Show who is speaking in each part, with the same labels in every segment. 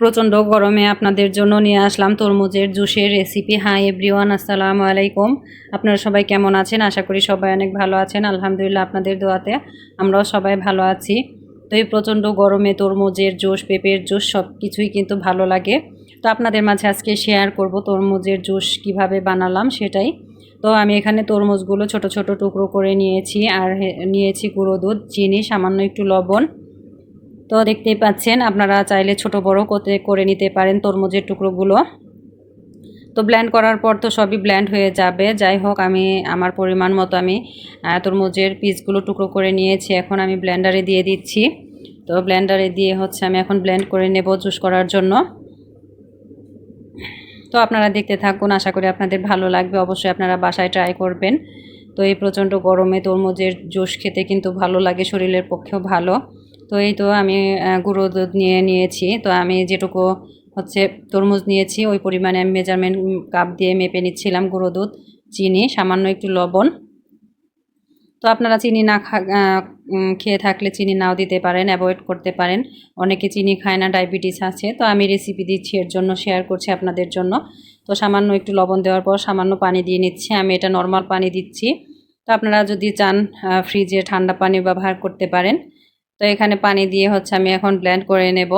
Speaker 1: প্রচণ্ড গরমে আপনাদের জন্য নিয়ে আসলাম তরমুজের জুসের রেসিপি হাই এভরিওয়ান আসসালামু আলাইকুম। আপনারা সবাই কেমন আছেন? আশা করি সবাই অনেক ভালো আছেন। আলহামদুলিল্লাহ আপনাদের দোয়াতে আমরাও সবাই ভালো আছি। তো এই প্রচণ্ড গরমে তরমুজের জুস, পেঁপের জুস সব কিছুই কিন্তু ভালো লাগে। তো আপনাদের মাঝে আজকে শেয়ার করব তরমুজের জুস কীভাবে বানালাম সেটাই। তো আমি এখানে তরমুজগুলো ছোট ছোট টুকরো করে নিয়েছি। আর নিয়েছি গুঁড়ো দুধ, চিনি, সামান্য একটু লবণ। তো দেখতেই পাচ্ছেন, আপনারা চাইলে ছোট বড় করতে, করে নিতে পারেন তরমুজের টুকরোগুলো। তো ব্ল্যান্ড করার পর তো সবই ব্ল্যান্ড হয়ে যাবে। যাই হোক, আমি, আমার পরিমাণ মতো আমি তরমুজের পিসগুলো টুকরো করে নিয়েছি। এখন আমি ব্ল্যান্ডারে দিয়ে দিচ্ছি। তো ব্ল্যান্ডারে দিয়ে হচ্ছে আমি এখন ব্ল্যান্ড করে নেব জুস করার জন্য। তো আপনারা দেখতে থাকুন, আশা করি আপনাদের ভালো লাগবে। অবশ্যই আপনারা বাসায় ট্রাই করবেন। তো এই প্রচণ্ড গরমে তরমুজের জুস খেতে কিন্তু ভালো লাগে, শরীরের পক্ষেও ভালো। তো এই তো আমি গুঁড়ো দুধ নিয়ে নিয়েছি। তো আমি যেটুকু হচ্ছে তরমুজ নিয়েছি, ওই পরিমাণে আমি মেজারমেন্ট কাপ দিয়ে মেপে নিচ্ছিলাম গুঁড়ো দুধ, চিনি, সামান্য একটু লবণ। তো আপনারা চিনি না খেয়ে থাকলে চিনি নাও দিতে পারেন অ্যাভয়েড করতে পারেন। অনেকে চিনি খায় না ডায়াবেটিস আছে। তো আমি রেসিপি দিচ্ছি, এর জন্য শেয়ার করছি আপনাদের জন্য। তো সামান্য একটু লবণ দেওয়ার পর সামান্য পানি দিয়ে নিচ্ছি। আমি এটা নর্মাল পানি দিচ্ছি। তো আপনারা যদি চান ফ্রিজে ঠান্ডা পানি ব্যবহার করতে পারেন। তো এখানে পানি দিয়ে হচ্ছে আমি এখন ব্ল্যান্ড করে নেব।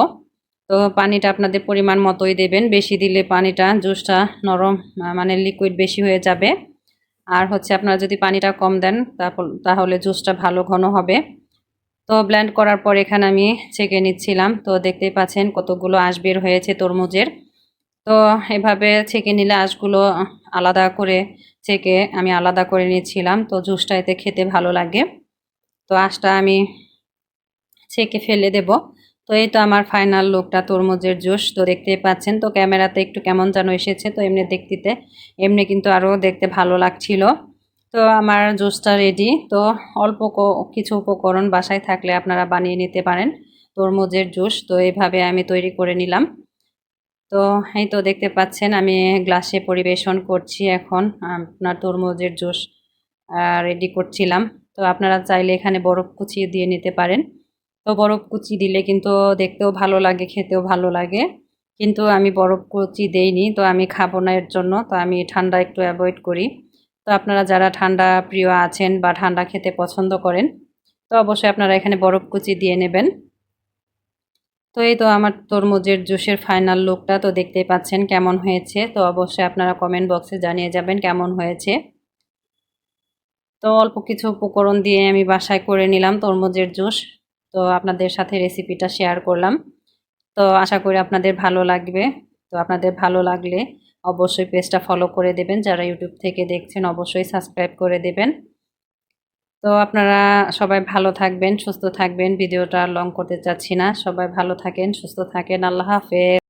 Speaker 1: তো পানিটা আপনাদের পরিমাণ মতোই দেবেন। বেশি দিলে পানিটা, জুসটা নরম মানে লিকুইড বেশি হয়ে যাবে। আর হচ্ছে আপনারা যদি পানিটা কম দেন, তাহলে জুসটা ভালো ঘন হবে। তো ব্ল্যান্ড করার পর এখানে আমি ছেঁকে নিচ্ছিলাম। তো দেখতেই পাচ্ছেন কতগুলো আঁশ বের হয়েছে তরমুজের। তো এভাবে ছেঁকে নিলে আঁশগুলো আলাদা করে ছেঁকে আমি আলাদা করে নিচ্ছিলাম। তো জুসটা এতে খেতে ভালো লাগে। তো আঁশটা আমি ছেঁকে ফেলে দেব। তো এই তো আমার ফাইনাল লুকটা তরমুজের জুস। তো দেখতেই পাচ্ছেন, তো ক্যামেরাতে একটু কেমন যেন এসেছে, তো এমনি দেখতে এমনি কিন্তু আরও দেখতে ভালো লাগছিল। তো আমার জুসটা রেডি তো অল্প কিছু উপকরণ বাসায় থাকলে আপনারা বানিয়ে নিতে পারেন তরমুজের জুস। তো এইভাবে আমি তৈরি করে নিলাম। তো এই তো দেখতে পাচ্ছেন, আমি গ্লাসে পরিবেশন করছি এখন। আপনার তরমুজের জুস রেডি করছিলাম। তো আপনারা চাইলে এখানে বরফ কুচিয়ে দিয়ে নিতে পারেন। তো বরফ কুচি দিলে কিন্তু দেখতেও ভালো লাগে, খেতেও ভালো লাগে। কিন্তু আমি বরফ কুচি দেইনি, তো আমি খাব না এর জন্য, তো আমি ঠান্ডা একটু অ্যাভয়েড করি। তো আপনারা যারা ঠান্ডা প্রিয় আছেন বা ঠান্ডা খেতে পছন্দ করেন, তো অবশ্যই আপনারা এখানে বরফ কুচি দিয়ে নেবেন। তো এই তো আমার তরমুজের জুসের ফাইনাল লুকটা তো দেখতেই পাচ্ছেন কেমন হয়েছে। তো অবশ্যই আপনারা কমেন্ট বক্সে জানিয়ে যাবেন কেমন হয়েছে। তো অল্প কিছু উপকরণ দিয়ে আমি বাসায় করে নিলাম তরমুজের জুস। তো আপনাদের সাথে রেসিপিটা শেয়ার করলাম। তো আশা করি আপনাদের ভালো লাগবে। তো আপনাদের ভালো লাগলে অবশ্যই পেজটা ফলো করে দেবেন। যারা ইউটিউব থেকে দেখছেন, অবশ্যই সাবস্ক্রাইব করে দেবেন। তো আপনারা সবাই ভালো থাকবেন, সুস্থ থাকবেন। ভিডিওটা লং করতে চাচ্ছি না। সবাই ভালো থাকেন, সুস্থ থাকেন। আল্লাহ হাফেজ।